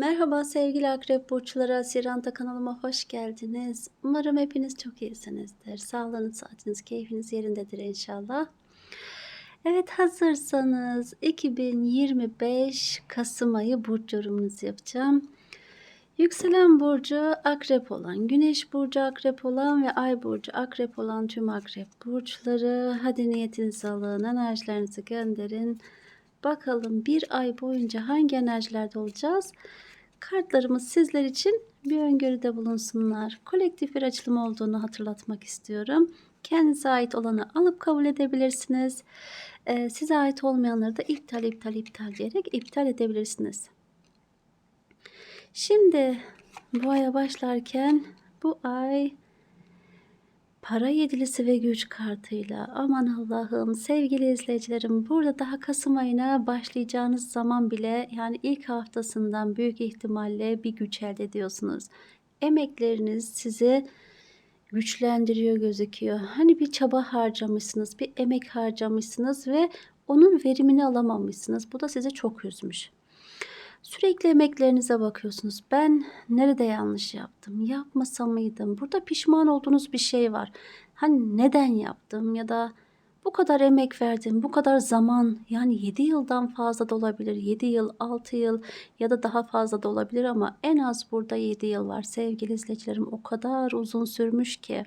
Merhaba sevgili akrep burçları, Siranta kanalıma hoş geldiniz. Umarım hepiniz çok iyisinizdir. Sağlığınız, saatiniz, keyfiniz yerindedir inşallah. Evet hazırsanız 2025 Kasım ayı burç yorumunuzu yapacağım. Yükselen burcu akrep olan, güneş burcu akrep olan ve ay burcu akrep olan tüm akrep burçları hadi niyetinizi alın, enerjilerinizi gönderin. Bakalım bir ay boyunca hangi enerjilerde olacağız? Kartlarımız sizler için bir öngörüde bulunsunlar. Kolektif bir açılım olduğunu hatırlatmak istiyorum. Kendinize ait olanı alıp kabul edebilirsiniz. Ee, size ait olmayanları da iptal iptal iptal diyerek iptal edebilirsiniz. Şimdi bu aya başlarken bu ay para yedilisi ve güç kartıyla aman Allah'ım sevgili izleyicilerim burada daha Kasım ayına başlayacağınız zaman bile yani ilk haftasından büyük ihtimalle bir güç elde ediyorsunuz. Emekleriniz sizi güçlendiriyor gözüküyor. Hani bir çaba harcamışsınız, bir emek harcamışsınız ve onun verimini alamamışsınız. Bu da sizi çok üzmüş. Sürekli emeklerinize bakıyorsunuz. Ben nerede yanlış yaptım? Yapmasa mıydım? Burada pişman olduğunuz bir şey var. Hani neden yaptım ya da bu kadar emek verdim, bu kadar zaman yani 7 yıldan fazla da olabilir. 7 yıl, 6 yıl ya da daha fazla da olabilir ama en az burada 7 yıl var sevgili izleyicilerim. O kadar uzun sürmüş ki.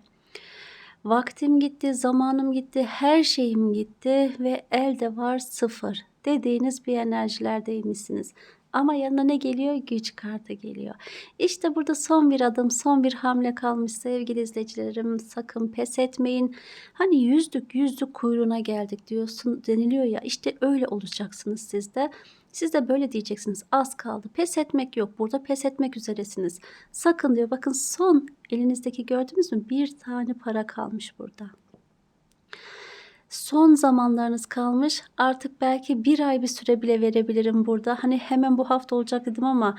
Vaktim gitti, zamanım gitti, her şeyim gitti ve elde var sıfır dediğiniz bir enerjilerdeymişsiniz. Ama yanına ne geliyor? Güç kartı geliyor. İşte burada son bir adım, son bir hamle kalmış sevgili izleyicilerim. Sakın pes etmeyin. Hani yüzdük yüzdük kuyruğuna geldik diyorsun deniliyor ya. İşte öyle olacaksınız siz de. Siz de böyle diyeceksiniz. Az kaldı. Pes etmek yok. Burada pes etmek üzeresiniz. Sakın diyor. Bakın son elinizdeki gördünüz mü? Bir tane para kalmış burada son zamanlarınız kalmış. Artık belki bir ay bir süre bile verebilirim burada. Hani hemen bu hafta olacak dedim ama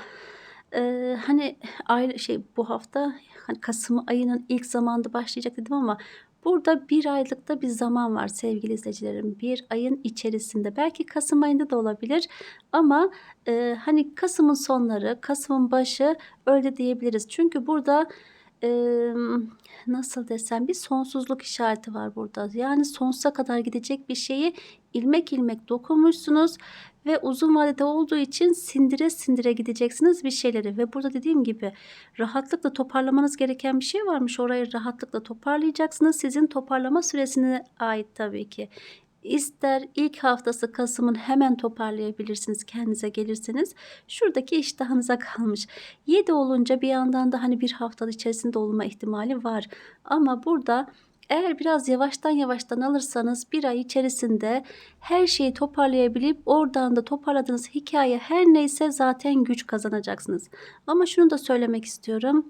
e, hani ay şey bu hafta hani Kasım ayının ilk zamanda başlayacak dedim ama burada bir aylıkta bir zaman var sevgili izleyicilerim. Bir ayın içerisinde belki Kasım ayında da olabilir ama e, hani Kasım'ın sonları, Kasım'ın başı öyle diyebiliriz. Çünkü burada nasıl desem bir sonsuzluk işareti var burada. Yani sonsuza kadar gidecek bir şeyi ilmek ilmek dokunmuşsunuz ve uzun vadede olduğu için sindire sindire gideceksiniz bir şeyleri ve burada dediğim gibi rahatlıkla toparlamanız gereken bir şey varmış. Orayı rahatlıkla toparlayacaksınız. Sizin toparlama süresine ait tabii ki. İster ilk haftası Kasım'ın hemen toparlayabilirsiniz kendinize gelirseniz. Şuradaki iştahınıza kalmış. 7 olunca bir yandan da hani bir hafta içerisinde olma ihtimali var. Ama burada eğer biraz yavaştan yavaştan alırsanız bir ay içerisinde her şeyi toparlayabilip oradan da toparladığınız hikaye her neyse zaten güç kazanacaksınız. Ama şunu da söylemek istiyorum.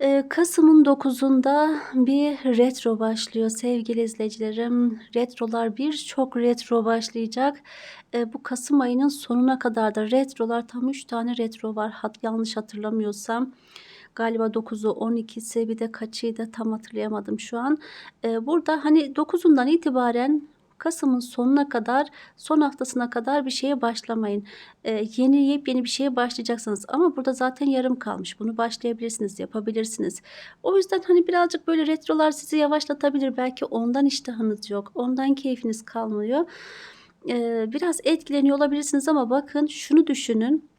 Ee, Kasım'ın 9'unda bir retro başlıyor sevgili izleyicilerim. Retrolar birçok retro başlayacak. Ee, bu Kasım ayının sonuna kadar da retrolar tam 3 tane retro var. Hat, yanlış hatırlamıyorsam. Galiba 9'u 12'si bir de kaçıydı tam hatırlayamadım şu an. Ee, burada hani 9'undan itibaren Kasım'ın sonuna kadar, son haftasına kadar bir şeye başlamayın. Ee, yeni yepyeni bir şeye başlayacaksınız. Ama burada zaten yarım kalmış. Bunu başlayabilirsiniz, yapabilirsiniz. O yüzden hani birazcık böyle retrolar sizi yavaşlatabilir. Belki ondan iştahınız yok, ondan keyfiniz kalmıyor. Ee, biraz etkileniyor olabilirsiniz ama bakın şunu düşünün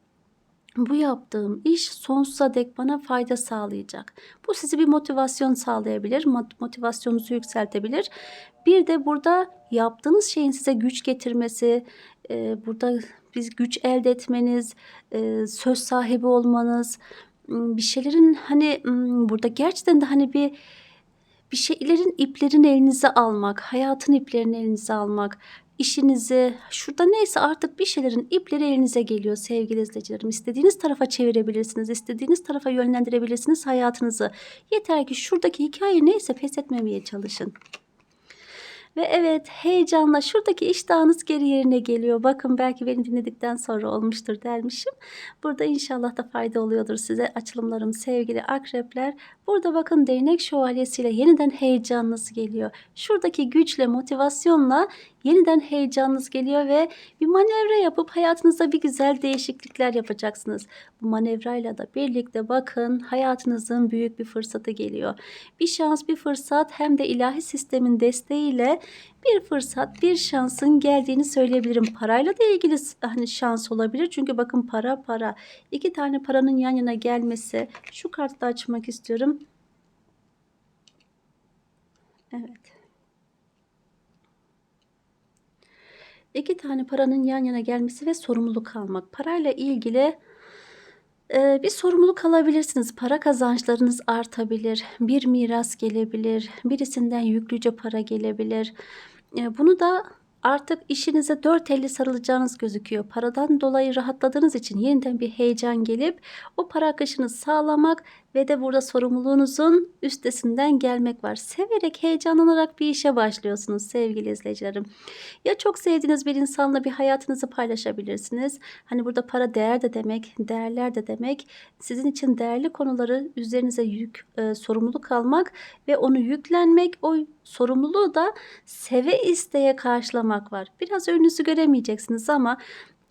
bu yaptığım iş sonsuza dek bana fayda sağlayacak. Bu sizi bir motivasyon sağlayabilir, motivasyonunuzu yükseltebilir. Bir de burada yaptığınız şeyin size güç getirmesi, e, burada biz güç elde etmeniz, e, söz sahibi olmanız, bir şeylerin hani burada gerçekten de hani bir bir şeylerin iplerini elinize almak, hayatın iplerini elinize almak, işinizi, şurada neyse artık bir şeylerin ipleri elinize geliyor sevgili izleyicilerim. İstediğiniz tarafa çevirebilirsiniz, istediğiniz tarafa yönlendirebilirsiniz hayatınızı. Yeter ki şuradaki hikaye neyse pes etmemeye çalışın. Ve evet heyecanla şuradaki iştahınız geri yerine geliyor. Bakın belki beni dinledikten sonra olmuştur dermişim. Burada inşallah da fayda oluyordur size açılımlarım sevgili akrepler. Burada bakın değnek şövalyesiyle yeniden heyecanınız geliyor. Şuradaki güçle motivasyonla yeniden heyecanınız geliyor ve bir manevra yapıp hayatınızda bir güzel değişiklikler yapacaksınız. Bu manevrayla da birlikte bakın hayatınızın büyük bir fırsatı geliyor. Bir şans, bir fırsat hem de ilahi sistemin desteğiyle bir fırsat, bir şansın geldiğini söyleyebilirim. Parayla da ilgili hani şans olabilir. Çünkü bakın para para. İki tane paranın yan yana gelmesi. Şu kartı açmak istiyorum. Evet. İki tane paranın yan yana gelmesi ve sorumluluk almak. Parayla ilgili e, bir sorumluluk alabilirsiniz. Para kazançlarınız artabilir. Bir miras gelebilir. Birisinden yüklüce para gelebilir. E, bunu da artık işinize dört elle sarılacağınız gözüküyor. Paradan dolayı rahatladığınız için yeniden bir heyecan gelip o para akışını sağlamak ve de burada sorumluluğunuzun üstesinden gelmek var. Severek, heyecanlanarak bir işe başlıyorsunuz sevgili izleyicilerim. Ya çok sevdiğiniz bir insanla bir hayatınızı paylaşabilirsiniz. Hani burada para değer de demek, değerler de demek. Sizin için değerli konuları üzerinize yük, e, sorumluluk almak ve onu yüklenmek, o sorumluluğu da seve isteye karşılamak var. Biraz önünüzü göremeyeceksiniz ama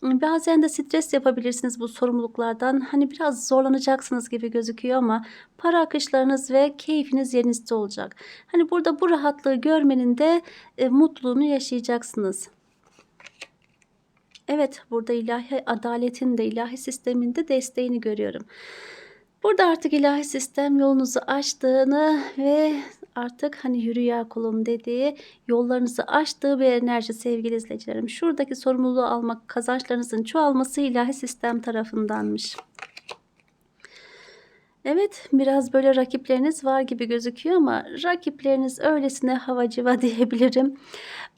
Bazen de stres yapabilirsiniz bu sorumluluklardan. Hani biraz zorlanacaksınız gibi gözüküyor ama para akışlarınız ve keyfiniz yerinizde olacak. Hani burada bu rahatlığı görmenin de e, mutluluğunu yaşayacaksınız. Evet burada ilahi adaletin de ilahi sisteminde desteğini görüyorum. Burada artık ilahi sistem yolunuzu açtığını ve artık hani yürü ya kulum dediği yollarınızı açtığı bir enerji sevgili izleyicilerim. Şuradaki sorumluluğu almak kazançlarınızın çoğalması ilahi sistem tarafındanmış. Evet biraz böyle rakipleriniz var gibi gözüküyor ama rakipleriniz öylesine havacıva diyebilirim.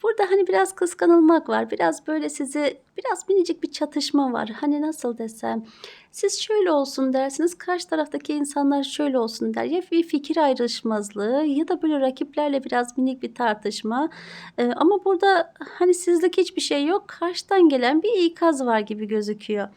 Burada hani biraz kıskanılmak var. Biraz böyle sizi biraz minicik bir çatışma var. Hani nasıl desem siz şöyle olsun dersiniz karşı taraftaki insanlar şöyle olsun der. Ya bir fikir ayrışmazlığı ya da böyle rakiplerle biraz minik bir tartışma. Ee, ama burada hani sizlik hiçbir şey yok. Karşıdan gelen bir ikaz var gibi gözüküyor.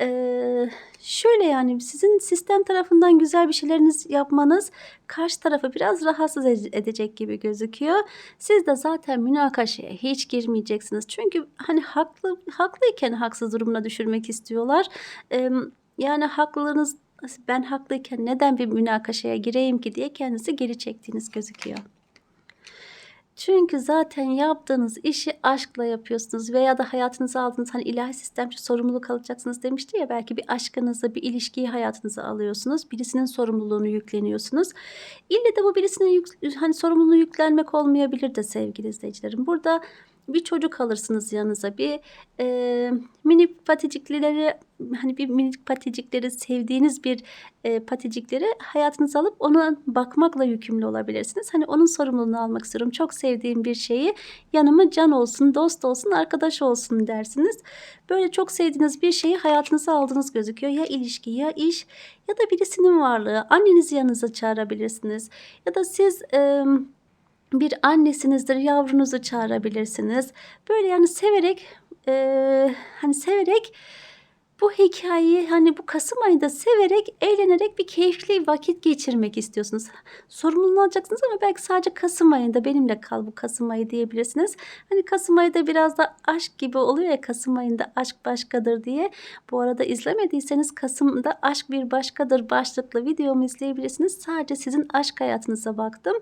Eee, şöyle yani sizin sistem tarafından güzel bir şeyleriniz yapmanız karşı tarafı biraz rahatsız edecek gibi gözüküyor. Siz de zaten münakaşaya hiç girmeyeceksiniz. Çünkü hani haklı haklıyken haksız durumuna düşürmek istiyorlar. Yani haklılığınız ben haklıyken neden bir münakaşaya gireyim ki diye kendinizi geri çektiğiniz gözüküyor. Çünkü zaten yaptığınız işi aşkla yapıyorsunuz veya da hayatınıza aldığınız hani ilahi sistemci sorumluluk alacaksınız demişti ya belki bir aşkınızı bir ilişkiyi hayatınıza alıyorsunuz. Birisinin sorumluluğunu yükleniyorsunuz. İlle de bu birisinin yük, hani sorumluluğu yüklenmek olmayabilir de sevgili izleyicilerim. Burada bir çocuk alırsınız yanınıza. Bir e, minik paticikleri hani bir minik paticikleri sevdiğiniz bir e, paticikleri hayatınıza alıp ona bakmakla yükümlü olabilirsiniz. Hani onun sorumluluğunu almak istiyorum. Çok sevdiğim bir şeyi yanıma can olsun, dost olsun, arkadaş olsun dersiniz. Böyle çok sevdiğiniz bir şeyi hayatınıza aldığınız gözüküyor. Ya ilişki ya iş ya da birisinin varlığı. Annenizi yanınıza çağırabilirsiniz. Ya da siz... E, bir annesinizdir yavrunuzu çağırabilirsiniz. Böyle yani severek e, hani severek bu hikayeyi hani bu Kasım ayında severek, eğlenerek bir keyifli vakit geçirmek istiyorsunuz. Sorumluluğunu alacaksınız ama belki sadece Kasım ayında benimle kal bu Kasım ayı diyebilirsiniz. Hani Kasım ayında biraz da aşk gibi oluyor ya Kasım ayında aşk başkadır diye. Bu arada izlemediyseniz Kasım'da aşk bir başkadır başlıklı videomu izleyebilirsiniz. Sadece sizin aşk hayatınıza baktım.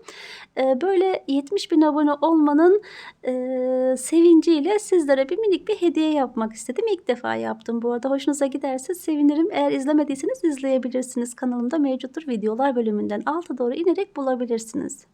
Ee, böyle 70 bin abone olmanın e, sevinciyle sizlere bir minik bir hediye yapmak istedim. İlk defa yaptım bu arada. Hoş hoşunuza giderse sevinirim. Eğer izlemediyseniz izleyebilirsiniz. Kanalımda mevcuttur videolar bölümünden alta doğru inerek bulabilirsiniz.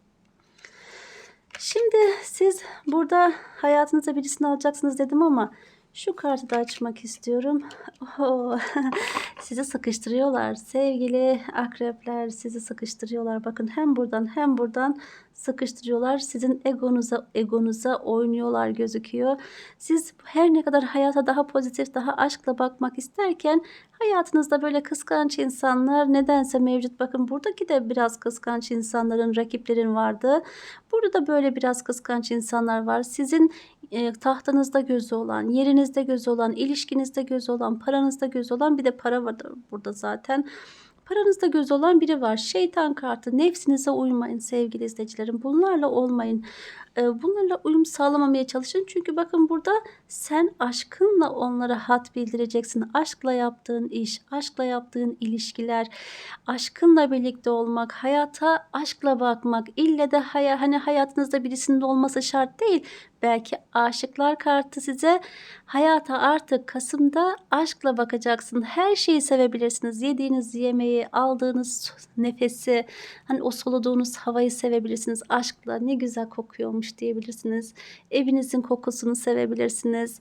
Şimdi siz burada hayatınıza birisini alacaksınız dedim ama şu kartı da açmak istiyorum. Oho, sizi sıkıştırıyorlar. Sevgili akrepler sizi sıkıştırıyorlar. Bakın hem buradan hem buradan sıkıştırıyorlar. Sizin egonuza egonuza oynuyorlar gözüküyor. Siz her ne kadar hayata daha pozitif, daha aşkla bakmak isterken hayatınızda böyle kıskanç insanlar nedense mevcut. Bakın buradaki de biraz kıskanç insanların, rakiplerin vardı. Burada da böyle biraz kıskanç insanlar var. Sizin e, tahtınızda gözü olan, yerinizde gözü olan, ilişkinizde gözü olan, paranızda gözü olan bir de para var burada zaten. Paranızda göz olan biri var. Şeytan kartı. Nefsinize uymayın sevgili izleyicilerim. Bunlarla olmayın. Eee, bunlarla uyum sağlamamaya çalışın. Çünkü bakın burada sen aşkınla onlara hat bildireceksin. Aşkla yaptığın iş, aşkla yaptığın ilişkiler, aşkınla birlikte olmak, hayata aşkla bakmak. İlle de haya, hani hayatınızda birisinin olması şart değil. Belki aşıklar kartı size hayata artık Kasım'da aşkla bakacaksın. Her şeyi sevebilirsiniz. Yediğiniz yemeği, aldığınız nefesi, hani o soluduğunuz havayı sevebilirsiniz. Aşkla ne güzel kokuyormuş diyebilirsiniz. Evinizin kokusunu sevebilirsiniz.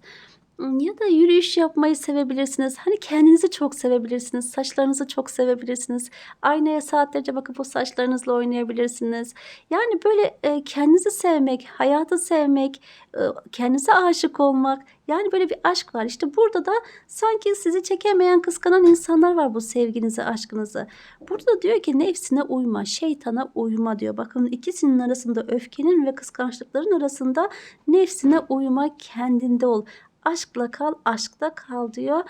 Ya da yürüyüş yapmayı sevebilirsiniz. Hani kendinizi çok sevebilirsiniz. Saçlarınızı çok sevebilirsiniz. Aynaya saatlerce bakıp o saçlarınızla oynayabilirsiniz. Yani böyle e, kendinizi sevmek, hayatı sevmek, e, kendinize aşık olmak. Yani böyle bir aşk var. İşte burada da sanki sizi çekemeyen, kıskanan insanlar var bu sevginizi, aşkınızı. Burada da diyor ki nefsine uyma, şeytana uyma diyor. Bakın ikisinin arasında öfkenin ve kıskançlıkların arasında nefsine uyma, kendinde ol. Aşkla kal, aşkta kal diyor.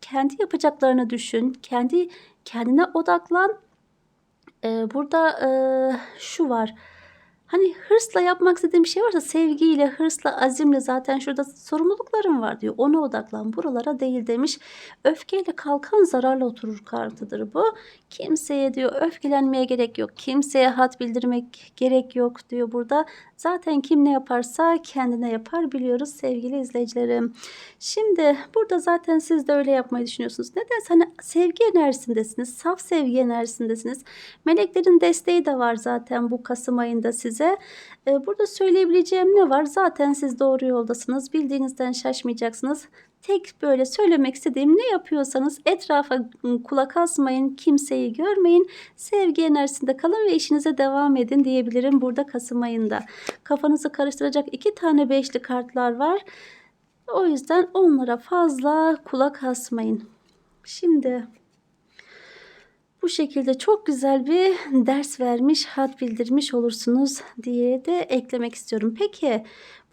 Kendi yapacaklarını düşün, kendi kendine odaklan. Ee, burada e, şu var. Hani hırsla yapmak istediğim bir şey varsa sevgiyle, hırsla, azimle zaten şurada sorumluluklarım var diyor. Ona odaklan, buralara değil demiş. Öfkeyle kalkan zararla oturur kartıdır bu. Kimseye diyor öfkelenmeye gerek yok. Kimseye hat bildirmek gerek yok diyor burada. Zaten kim ne yaparsa kendine yapar biliyoruz sevgili izleyicilerim. Şimdi burada zaten siz de öyle yapmayı düşünüyorsunuz. Neden? Hani sevgi enerjisindesiniz. Saf sevgi enerjisindesiniz. Meleklerin desteği de var zaten bu Kasım ayında size. Ee, burada söyleyebileceğim ne var? Zaten siz doğru yoldasınız. Bildiğinizden şaşmayacaksınız. Tek böyle söylemek istediğim ne yapıyorsanız etrafa kulak asmayın, kimseyi görmeyin. Sevgi enerjisinde kalın ve işinize devam edin diyebilirim burada Kasım ayında. Kafanızı karıştıracak iki tane beşli kartlar var. O yüzden onlara fazla kulak asmayın. Şimdi bu şekilde çok güzel bir ders vermiş, hat bildirmiş olursunuz diye de eklemek istiyorum. Peki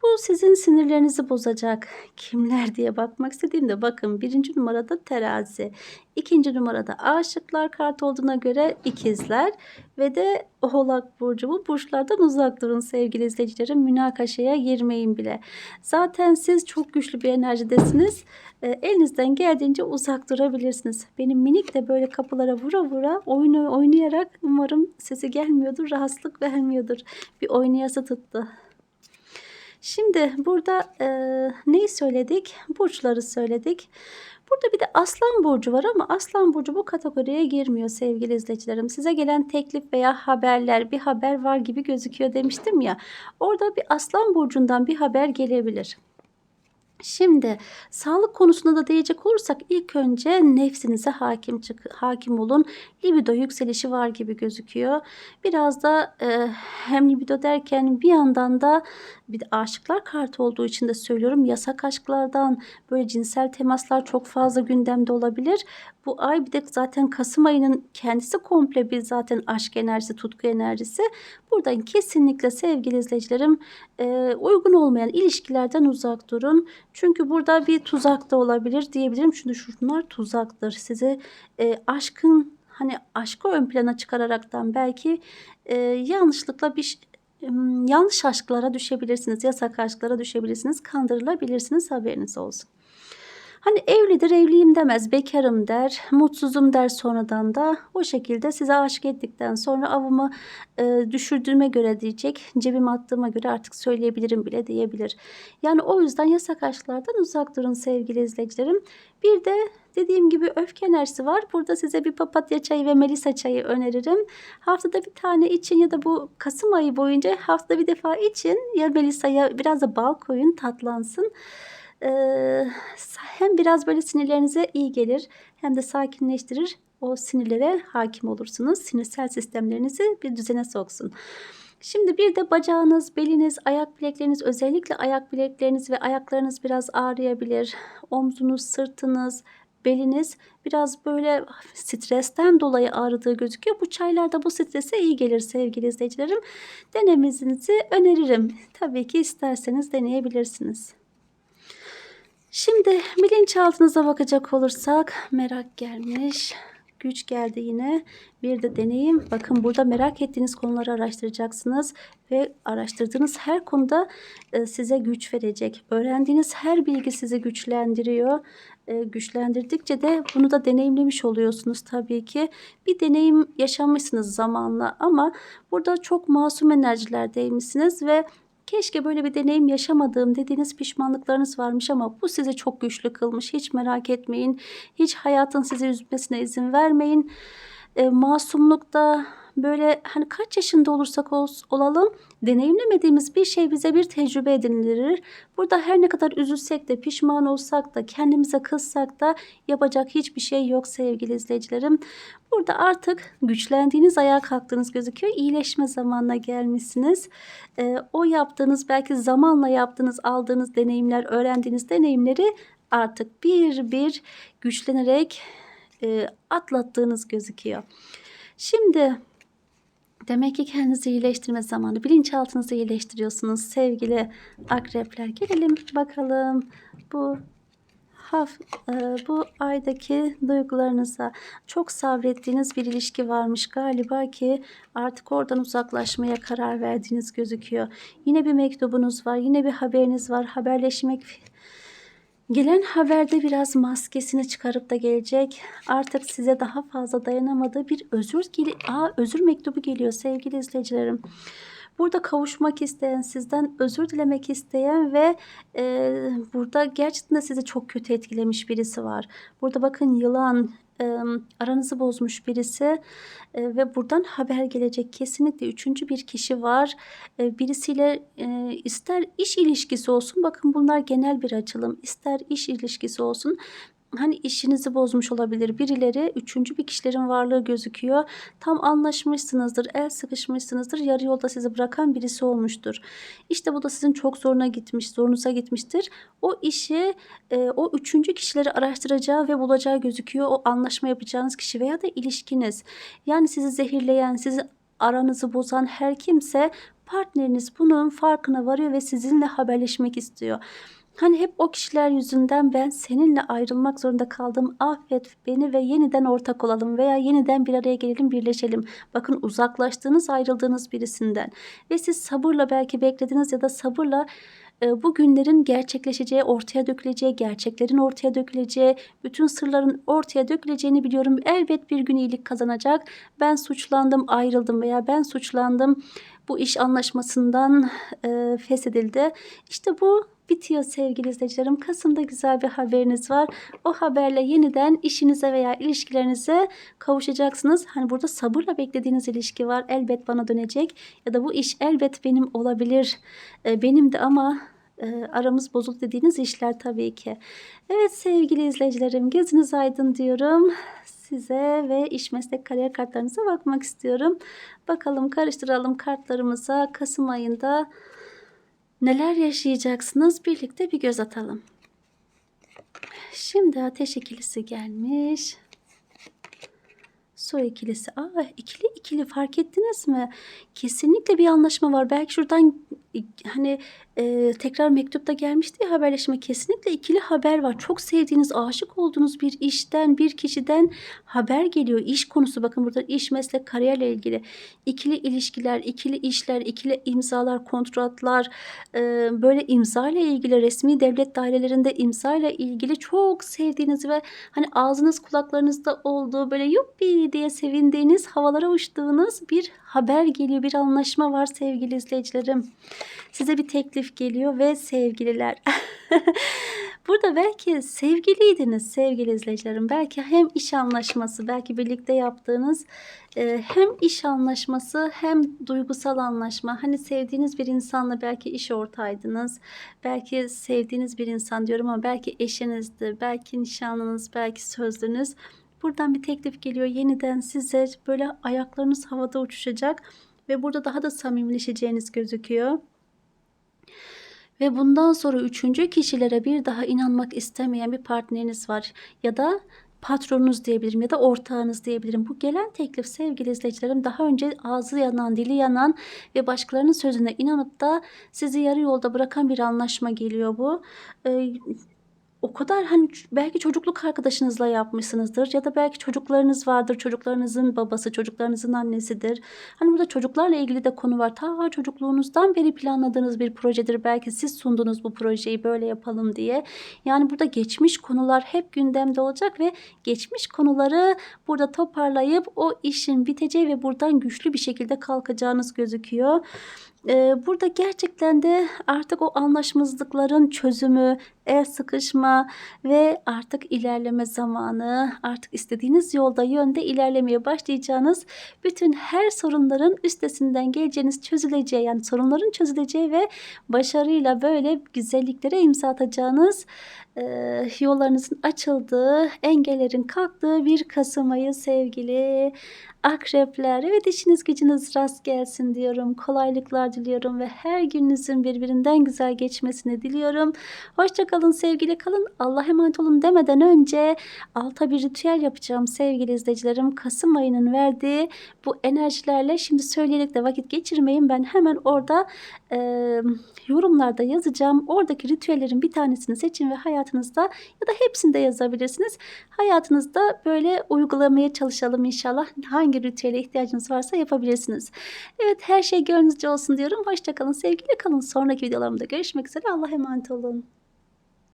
bu sizin sinirlerinizi bozacak kimler diye bakmak istediğimde bakın birinci numarada terazi, ikinci numarada aşıklar kart olduğuna göre ikizler ve de oğlak burcu bu burçlardan uzak durun sevgili izleyicilerim münakaşaya girmeyin bile. Zaten siz çok güçlü bir enerjidesiniz. E, elinizden geldiğince uzak durabilirsiniz. Benim minik de böyle kapılara vura vura oyunu oynayarak umarım sesi gelmiyordur, rahatsızlık vermiyordur. Bir oynayası tuttu. Şimdi burada e, neyi söyledik? Burçları söyledik. Burada bir de Aslan Burcu var ama Aslan Burcu bu kategoriye girmiyor sevgili izleyicilerim. Size gelen teklif veya haberler bir haber var gibi gözüküyor demiştim ya. Orada bir Aslan Burcu'ndan bir haber gelebilir. Şimdi sağlık konusunda da diyecek olursak ilk önce nefsinize hakim çık hakim olun. Libido yükselişi var gibi gözüküyor. Biraz da e, hem libido derken bir yandan da bir de aşıklar kartı olduğu için de söylüyorum yasak aşklardan böyle cinsel temaslar çok fazla gündemde olabilir. Bu ay bir de zaten Kasım ayının kendisi komple bir zaten aşk enerjisi, tutku enerjisi. Buradan kesinlikle sevgili izleyicilerim e, uygun olmayan ilişkilerden uzak durun. Çünkü burada bir tuzak da olabilir diyebilirim. Çünkü şunlar tuzaktır. Size e, aşkın hani aşkı ön plana çıkararaktan belki e, yanlışlıkla bir yanlış aşklara düşebilirsiniz. Yasak aşklara düşebilirsiniz. Kandırılabilirsiniz. Haberiniz olsun. Hani evlidir evliyim demez bekarım der mutsuzum der sonradan da o şekilde size aşık ettikten sonra avımı e, düşürdüğüme göre diyecek cebime attığıma göre artık söyleyebilirim bile diyebilir. Yani o yüzden yasak aşklardan uzak durun sevgili izleyicilerim. Bir de dediğim gibi öfke enerjisi var. Burada size bir papatya çayı ve melisa çayı öneririm. Haftada bir tane için ya da bu Kasım ayı boyunca haftada bir defa için ya melisaya biraz da bal koyun tatlansın hem biraz böyle sinirlerinize iyi gelir hem de sakinleştirir. O sinirlere hakim olursunuz. Sinirsel sistemlerinizi bir düzene soksun. Şimdi bir de bacağınız, beliniz, ayak bilekleriniz özellikle ayak bilekleriniz ve ayaklarınız biraz ağrıyabilir. Omzunuz, sırtınız, beliniz biraz böyle stresten dolayı ağrıdığı gözüküyor. Bu çaylar da bu strese iyi gelir sevgili izleyicilerim. Denemenizi öneririm. Tabii ki isterseniz deneyebilirsiniz. Şimdi bilinçaltınıza bakacak olursak merak gelmiş. güç geldi yine. Bir de deneyim. Bakın burada merak ettiğiniz konuları araştıracaksınız ve araştırdığınız her konuda e, size güç verecek. Öğrendiğiniz her bilgi sizi güçlendiriyor. E, güçlendirdikçe de bunu da deneyimlemiş oluyorsunuz tabii ki. Bir deneyim yaşamışsınız zamanla ama burada çok masum enerjilerdeymişsiniz ve Keşke böyle bir deneyim yaşamadığım dediğiniz pişmanlıklarınız varmış ama bu sizi çok güçlü kılmış. Hiç merak etmeyin. Hiç hayatın sizi üzmesine izin vermeyin. E, masumlukta böyle hani kaç yaşında olursak ol, olalım deneyimlemediğimiz bir şey bize bir tecrübe edinilir. Burada her ne kadar üzülsek de pişman olsak da kendimize kızsak da yapacak hiçbir şey yok sevgili izleyicilerim. Burada artık güçlendiğiniz ayağa kalktığınız gözüküyor. İyileşme zamanına gelmişsiniz. Ee, o yaptığınız belki zamanla yaptığınız aldığınız deneyimler öğrendiğiniz deneyimleri artık bir bir güçlenerek e, atlattığınız gözüküyor. Şimdi Demek ki kendinizi iyileştirme zamanı. Bilinçaltınızı iyileştiriyorsunuz sevgili akrepler. Gelelim bakalım bu haf, e, bu aydaki duygularınıza çok sabrettiğiniz bir ilişki varmış galiba ki artık oradan uzaklaşmaya karar verdiğiniz gözüküyor. Yine bir mektubunuz var, yine bir haberiniz var. Haberleşmek Gelen haberde biraz maskesini çıkarıp da gelecek. Artık size daha fazla dayanamadığı bir özür geli Aa, özür mektubu geliyor sevgili izleyicilerim. Burada kavuşmak isteyen, sizden özür dilemek isteyen ve e, burada gerçekten de sizi çok kötü etkilemiş birisi var. Burada bakın yılan, e, aranızı bozmuş birisi e, ve buradan haber gelecek. Kesinlikle üçüncü bir kişi var. E, birisiyle e, ister iş ilişkisi olsun. Bakın bunlar genel bir açılım. İster iş ilişkisi olsun hani işinizi bozmuş olabilir. Birileri üçüncü bir kişilerin varlığı gözüküyor. Tam anlaşmışsınızdır, el sıkışmışsınızdır. Yarı yolda sizi bırakan birisi olmuştur. İşte bu da sizin çok zoruna gitmiş, zorunuza gitmiştir. O işi e, o üçüncü kişileri araştıracağı ve bulacağı gözüküyor. O anlaşma yapacağınız kişi veya da ilişkiniz. Yani sizi zehirleyen, sizi aranızı bozan her kimse partneriniz bunun farkına varıyor ve sizinle haberleşmek istiyor. Hani hep o kişiler yüzünden ben seninle ayrılmak zorunda kaldım. Affet beni ve yeniden ortak olalım veya yeniden bir araya gelelim, birleşelim. Bakın uzaklaştığınız, ayrıldığınız birisinden ve siz sabırla belki beklediniz ya da sabırla e, bu günlerin gerçekleşeceği, ortaya döküleceği, gerçeklerin ortaya döküleceği, bütün sırların ortaya döküleceğini biliyorum. Elbet bir gün iyilik kazanacak. Ben suçlandım, ayrıldım veya ben suçlandım. Bu iş anlaşmasından e, feshedildi. İşte bu bitiyor sevgili izleyicilerim. Kasım'da güzel bir haberiniz var. O haberle yeniden işinize veya ilişkilerinize kavuşacaksınız. Hani burada sabırla beklediğiniz ilişki var. Elbet bana dönecek ya da bu iş elbet benim olabilir. E, benim de ama e, aramız bozuldu dediğiniz işler tabii ki. Evet sevgili izleyicilerim gözünüz aydın diyorum. Size ve iş meslek kariyer kartlarınıza bakmak istiyorum. Bakalım karıştıralım kartlarımıza Kasım ayında neler yaşayacaksınız birlikte bir göz atalım. Şimdi ateş ikilisi gelmiş. Su ikilisi. Aa ikili ikili fark ettiniz mi? Kesinlikle bir anlaşma var. Belki şuradan hani e, tekrar mektupta gelmişti ya haberleşme kesinlikle ikili haber var. Çok sevdiğiniz, aşık olduğunuz bir işten, bir kişiden haber geliyor. İş konusu bakın burada iş, meslek, kariyerle ilgili. ikili ilişkiler, ikili işler, ikili imzalar, kontratlar, e, böyle imza ile ilgili resmi devlet dairelerinde imza ile ilgili çok sevdiğiniz ve hani ağzınız kulaklarınızda olduğu böyle yuppi diye sevindiğiniz, havalara uçtuğunuz bir haber geliyor. Bir anlaşma var sevgili izleyicilerim. Size bir teklif geliyor ve sevgililer. Burada belki sevgiliydiniz sevgili izleyicilerim. Belki hem iş anlaşması, belki birlikte yaptığınız e, hem iş anlaşması hem duygusal anlaşma. Hani sevdiğiniz bir insanla belki iş ortaydınız. Belki sevdiğiniz bir insan diyorum ama belki eşinizdi, belki nişanlınız, belki sözlünüz. Buradan bir teklif geliyor yeniden size böyle ayaklarınız havada uçuşacak ve burada daha da samimileşeceğiniz gözüküyor. Ve bundan sonra üçüncü kişilere bir daha inanmak istemeyen bir partneriniz var. Ya da patronunuz diyebilirim ya da ortağınız diyebilirim. Bu gelen teklif sevgili izleyicilerim daha önce ağzı yanan, dili yanan ve başkalarının sözüne inanıp da sizi yarı yolda bırakan bir anlaşma geliyor bu. Ee, o kadar hani belki çocukluk arkadaşınızla yapmışsınızdır ya da belki çocuklarınız vardır, çocuklarınızın babası, çocuklarınızın annesidir. Hani burada çocuklarla ilgili de konu var. Ta çocukluğunuzdan beri planladığınız bir projedir. Belki siz sundunuz bu projeyi böyle yapalım diye. Yani burada geçmiş konular hep gündemde olacak ve geçmiş konuları burada toparlayıp o işin biteceği ve buradan güçlü bir şekilde kalkacağınız gözüküyor. Eee, burada gerçekten de artık o anlaşmazlıkların çözümü, el sıkışma ve artık ilerleme zamanı, artık istediğiniz yolda, yönde ilerlemeye başlayacağınız, bütün her sorunların üstesinden geleceğiniz, çözüleceği yani sorunların çözüleceği ve başarıyla böyle güzelliklere imza atacağınız, eee, yollarınızın açıldığı, engellerin kalktığı bir kasım ayı sevgili akrepler. Evet, işiniz gücünüz rast gelsin diyorum. Kolaylıklar diliyorum ve her gününüzün birbirinden güzel geçmesini diliyorum. Hoşça kalın, sevgiyle kalın. Allah'a emanet olun demeden önce alta bir ritüel yapacağım sevgili izleyicilerim. Kasım ayının verdiği bu enerjilerle şimdi söyleyerek de vakit geçirmeyin. Ben hemen orada, emm, yorumlarda yazacağım. Oradaki ritüellerin bir tanesini seçin ve hayatınızda ya da hepsini de yazabilirsiniz. Hayatınızda böyle uygulamaya çalışalım inşallah. Hangi ritüele ihtiyacınız varsa yapabilirsiniz. Evet, her şey gönlünüzce olsun diyorum. Hoşça kalın, sevgiyle kalın. Sonraki videolarımda görüşmek üzere. Allah'a emanet olun.